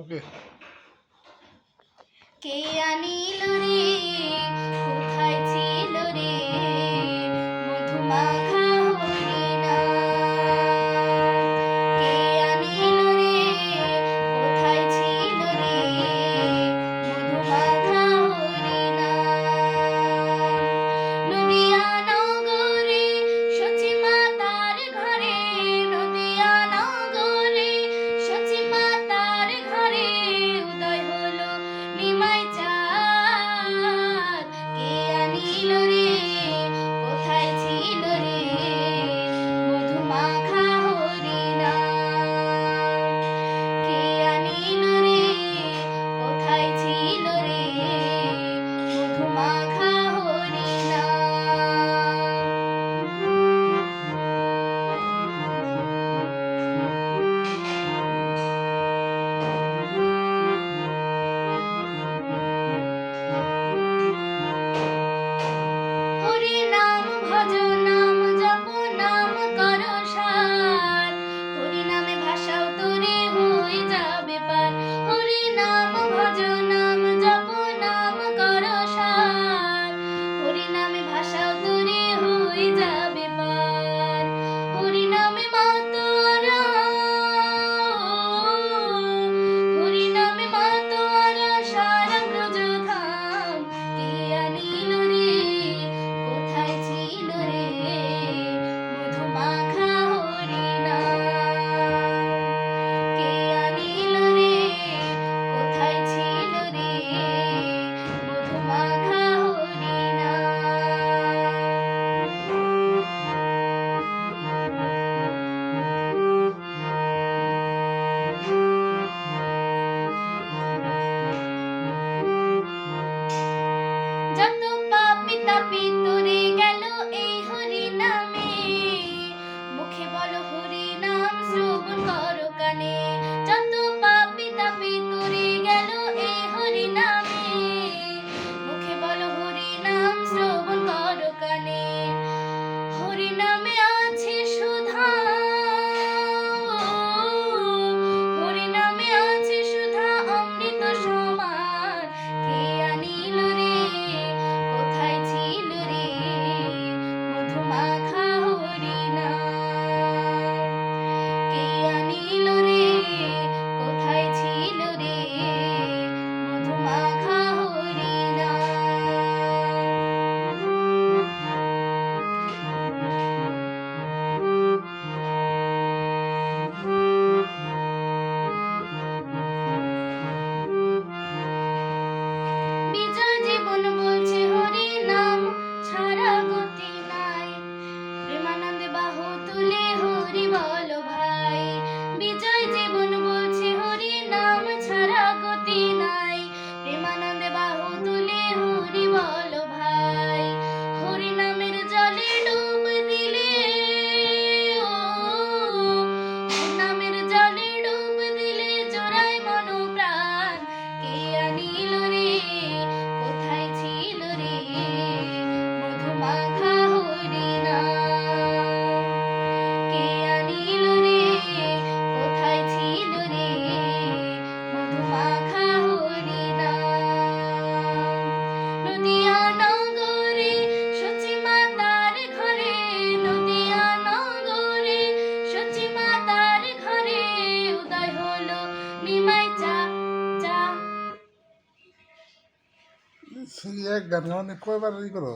ওকে কে আনিল রে? হরি নাম শ্রবণ করো কানে। সিরিয়া গান গান কয়বার ই করো?